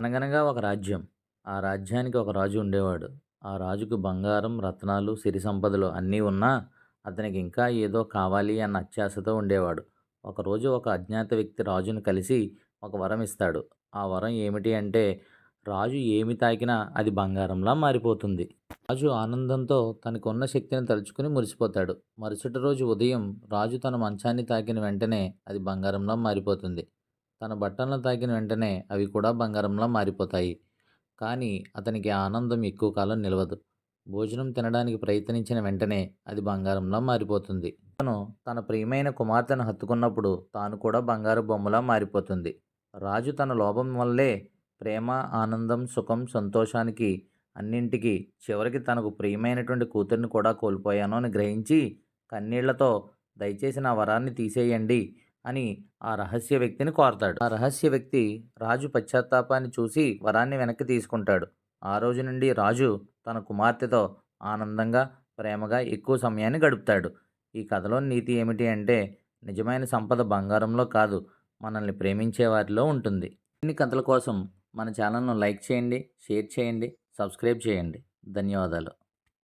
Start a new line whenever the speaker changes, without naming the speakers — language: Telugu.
అనగనగా ఒక రాజ్యం. ఆ రాజ్యానికి ఒక రాజు ఉండేవాడు. ఆ రాజుకు బంగారం రత్నాలు సిరి సంపదలు అన్నీ ఉన్నా అతనికి ఇంకా ఏదో కావాలి అన్న అత్యాశతో ఉండేవాడు. ఒకరోజు ఒక అజ్ఞాత వ్యక్తి రాజును కలిసి ఒక వరం ఇస్తాడు. ఆ వరం ఏమిటి అంటే రాజు ఏమి తాకినా అది బంగారంలా మారిపోతుంది. రాజు ఆనందంతో తనకున్న శక్తిని తలుచుకుని మురిసిపోతాడు. మరుసటి రోజు ఉదయం రాజు తన మంచాన్ని తాకిన వెంటనే అది బంగారంలా మారిపోతుంది. తన బట్టలను తాకిన వెంటనే అవి కూడా బంగారంలా మారిపోతాయి. కానీ అతనికి ఆనందం ఎక్కువ కాలం నిలవదు. భోజనం తినడానికి ప్రయత్నించిన వెంటనే అది బంగారంలా మారిపోతుంది. తను తన ప్రియమైన కుమార్తెను హత్తుకున్నప్పుడు తాను కూడా బంగారు బొమ్మలా మారిపోతుంది. రాజు తన లోపం వల్లే ప్రేమ ఆనందం సుఖం సంతోషానికి అన్నింటికి చివరికి తనకు ప్రియమైనటువంటి కూతుర్ని కూడా కోల్పోయాను అని గ్రహించి కన్నీళ్ళతో దయచేసి నా వరాన్ని తీసేయండి. అని ఆ రహస్య వ్యక్తిని కోరతాడు. ఆ రహస్య వ్యక్తి రాజు పశ్చాత్తాపాన్ని చూసి వరాన్ని వెనక్కి తీసుకుంటాడు. ఆ రోజు నుండి రాజు తన కుమార్తెతో ఆనందంగా ప్రేమగా ఎక్కువ సమయాన్ని గడుపుతాడు. ఈ కథలో నీతి ఏమిటి అంటే నిజమైన సంపద బంగారంలో కాదు మనల్ని ప్రేమించే వారిలో ఉంటుంది. ఇన్ని కథల కోసం మన ఛానల్ను లైక్ చేయండి షేర్ చేయండి సబ్స్క్రైబ్ చేయండి. ధన్యవాదాలు.